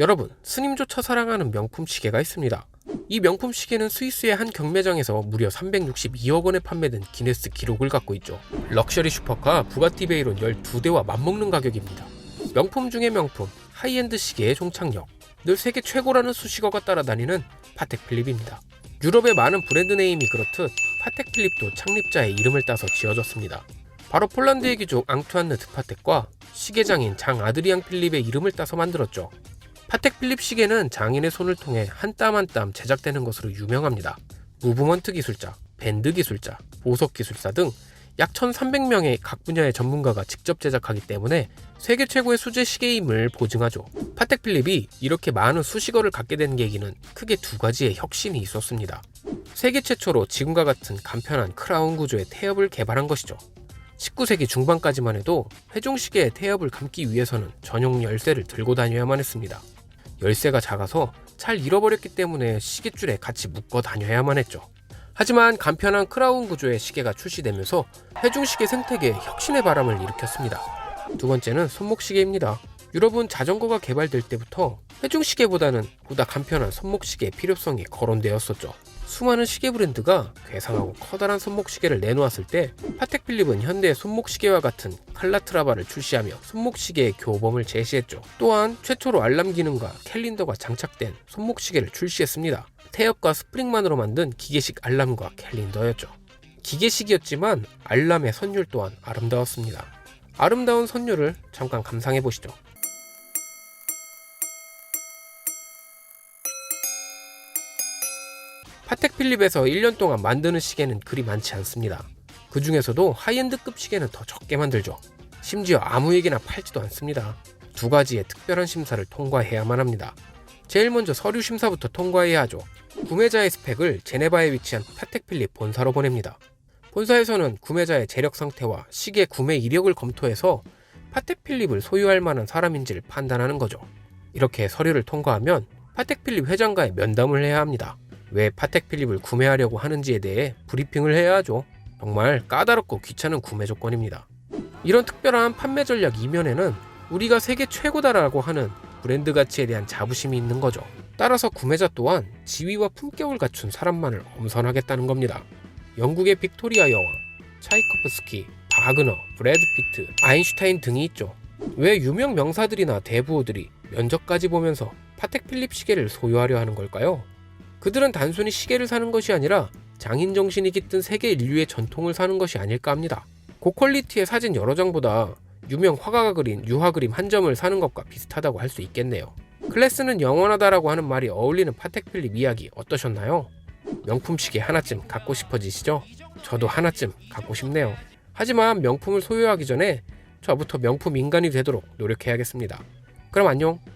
여러분, 스님조차 사랑하는 명품 시계가 있습니다. 이 명품 시계는 스위스의 한 경매장에서 무려 362억 원에 판매된 기네스 기록을 갖고 있죠. 럭셔리 슈퍼카 부가티 베이론 12대와 맞먹는 가격입니다. 명품 중의 명품, 하이엔드 시계의 종착역. 늘 세계 최고라는 수식어가 따라다니는 파텍 필립입니다. 유럽의 많은 브랜드 네임이 그렇듯 파텍 필립도 창립자의 이름을 따서 지어졌습니다. 바로 폴란드의 귀족 앙투안느 드파텍과 시계장인 장 아드리앙 필립의 이름을 따서 만들었죠. 파텍 필립 시계는 장인의 손을 통해 한 땀 한 땀 제작되는 것으로 유명합니다. 무브먼트 기술자, 밴드 기술자, 보석 기술사 등 약 1,300명의 각 분야의 전문가가 직접 제작하기 때문에 세계 최고의 수제 시계임을 보증하죠. 파텍 필립이 이렇게 많은 수식어를 갖게 된 계기는 크게 두 가지의 혁신이 있었습니다. 세계 최초로 지금과 같은 간편한 크라운 구조의 태엽을 개발한 것이죠. 19세기 중반까지만 해도 회종시계의 태엽을 감기 위해서는 전용 열쇠를 들고 다녀야만 했습니다. 열쇠가 작아서 잘 잃어버렸기 때문에 시계줄에 같이 묶어 다녀야만 했죠. 하지만 간편한 크라운 구조의 시계가 출시되면서 회중시계 생태계에 혁신의 바람을 일으켰습니다. 두 번째는 손목시계입니다. 유럽은 자전거가 개발될 때부터 회중시계보다는 보다 간편한 손목시계의 필요성이 거론되었었죠. 수많은 시계 브랜드가 괴상하고 커다란 손목시계를 내놓았을 때 파텍 필립은 현대의 손목시계와 같은 칼라트라바를 출시하며 손목시계의 교범을 제시했죠. 또한 최초로 알람 기능과 캘린더가 장착된 손목시계를 출시했습니다. 태엽과 스프링만으로 만든 기계식 알람과 캘린더였죠. 기계식이었지만 알람의 선율 또한 아름다웠습니다. 아름다운 선율을 잠깐 감상해 보시죠. 파텍 필립에서 1년 동안 만드는 시계는 그리 많지 않습니다. 그 중에서도 하이엔드급 시계는 더 적게 만들죠. 심지어 아무에게나 팔지도 않습니다. 두 가지의 특별한 심사를 통과해야만 합니다. 제일 먼저 서류 심사부터 통과해야 하죠. 구매자의 스펙을 제네바에 위치한 파텍 필립 본사로 보냅니다. 본사에서는 구매자의 재력 상태와 시계 구매 이력을 검토해서 파텍 필립을 소유할 만한 사람인지를 판단하는 거죠. 이렇게 서류를 통과하면 파텍 필립 회장과의 면담을 해야 합니다. 왜 파텍 필립을 구매하려고 하는지에 대해 브리핑을 해야 하죠. 정말 까다롭고 귀찮은 구매 조건입니다. 이런 특별한 판매 전략 이면에는 우리가 세계 최고다라고 하는 브랜드 가치에 대한 자부심이 있는 거죠. 따라서 구매자 또한 지위와 품격을 갖춘 사람만을 엄선하겠다는 겁니다. 영국의 빅토리아 여왕, 차이코프스키, 바그너, 브래드 피트, 아인슈타인 등이 있죠. 왜 유명 명사들이나 대부호들이 면접까지 보면서 파텍 필립 시계를 소유하려 하는 걸까요? 그들은 단순히 시계를 사는 것이 아니라 장인 정신이 깃든 세계 인류의 전통을 사는 것이 아닐까 합니다. 고퀄리티의 사진 여러 장보다 유명 화가가 그린 유화 그림 한 점을 사는 것과 비슷하다고 할 수 있겠네요. 클래스는 영원하다라고 하는 말이 어울리는 파텍 필립 이야기 어떠셨나요? 명품 시계 하나쯤 갖고 싶어지시죠? 저도 하나쯤 갖고 싶네요. 하지만 명품을 소유하기 전에 저부터 명품 인간이 되도록 노력해야겠습니다. 그럼 안녕.